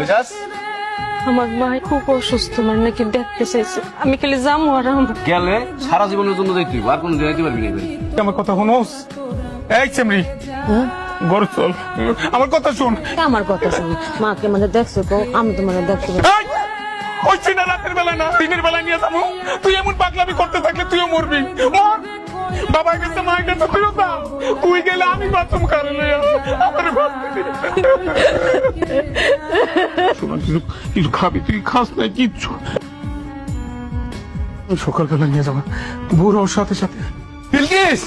বুঝাস? আমার মা খুব অসুস্থ আমার নাকি দেখতে চাইছে আমি খালি যাব আর গেলে সারা জীবনের জন্য যাইতে হইব, আর কোনো যাইতে পারবি না। আমার কথা শুনোস? এই চেমরি গড় চল। আমার কথা শুন। আমার কথা শুনি। মাকে মানে দেখছ তো আমি তো মানে দেখতে! ওই চিনা রাতের বেলা না দিনের বেলা নিয়ে যাব। তুই এমন পাগলামি করতে থাকলে তুইও মরবি। মর বাবা গেছে মা গেছে তুইও যা। তুই গেলে আমি বাথরুম কারে লইয়া আমার শোনা কিছু কিছু খাবি তুই খাস না কিচ্ছু। সকালবেলা নিয়ে যাব। বুড়ো ওর সাথে সাথে। বিলকিস!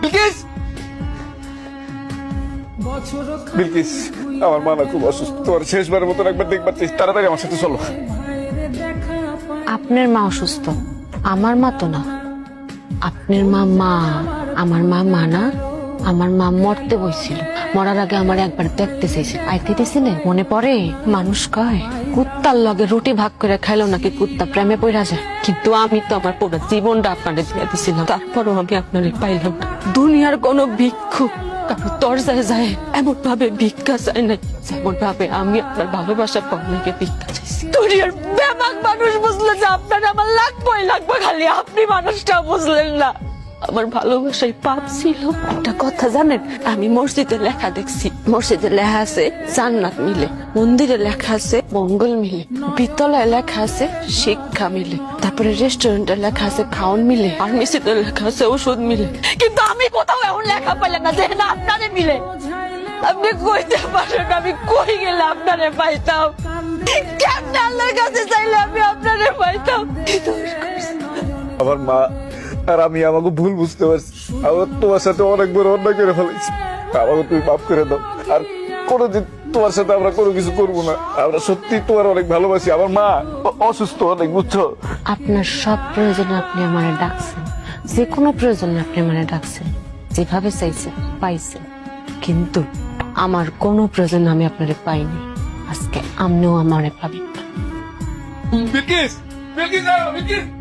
বিলকিস! বিলকিস আমার মা না খুব অসুস্থ। তোমার শেষবারের মতন একবার দেখবার চাইছি তাড়াতাড়ি আমার সাথে চলো। আপনার মা অসুস্থ আমার মা তো না। আপনার মা মা আমার মা মা না। আমার মা মরতে বইছিল। মরার আগে আমার একবার দেখতে চাইছে আইতে দিছিলে? মনে পড়ে? মানুষ কয়, কুত্তার লগে রুটি ভাগ করে খাইলো নাকি কুত্তা প্রেমে পড়া যায়। কিন্তু আমি তো আমার পুরো জীবনটা আপনারে দিয়ে দিছিলাম। তারপরও আমি আপনারে পাইলাম দুনিয়ার কোনো ভিক্ষুক কারও যায় এমন ভাবে ভিক্ষা চাই নাই যেমন ভাবে আমি আপনার ভালোবাসা পাওয়া ভিক্ষা চাইছি। দুনিয়ার ব্যাপক মানুষ বুঝলো যে আপনার আমার লাগবেই লাগবে, খালি আপনি মানুষটা বুঝলেন না। আমার ভালোবাসায় পাপ ছিল। একটা কথা জানেন, আমি মসজিদে লেখা দেখছি। মসজিদে লেখা আছে, জান্নাত মিলে। মন্দিরে লেখা আছে, মঙ্গল মিলে। বিতলায় লেখা আছে, শিক্ষা মিলে। তারপরে রেস্টুরেন্টে লেখা আছে, খাওন মিলে। ফার্মেসিতে লেখা আছে, ওষুধ মিলে। কিন্তু আমি কোথাও এখন লেখা পাইলাম না যে না, আপনারে মিলে। আপনি কইতে পারেন আমি কই গেলে আপনারে পাইতাম। কেমন আল্লাহর কাছে চাইলে আমি আপনারে পাইতাম। আমার মা আর আমি আমাকে ভুল বুঝতে পারছি। আমার তোমার সাথে অনেক বড় অন্যায় করে ফেলেছি। আমাকে তুমি মাফ করে দাও। আর কোনোদিন তোমার সাথে আমরা কোনো কিছু করব না। আমরা সত্যি তোমার অনেক ভালোবাসি। আমার মা অসুস্থ অনেক বুঝছ? আপনার সব প্রয়োজনে আপনি আমারে ডাকছেন। যে কোনো প্রয়োজনে আপনি আমারে ডাকছেন। যেভাবে চাইছেন পাইছেন। কিন্তু আমার কোনো প্রয়োজন আমি আপনারে পাইনি। আজকে আমিও আমারে পাবেন না। বিলকিস বিলকিস বিলকিস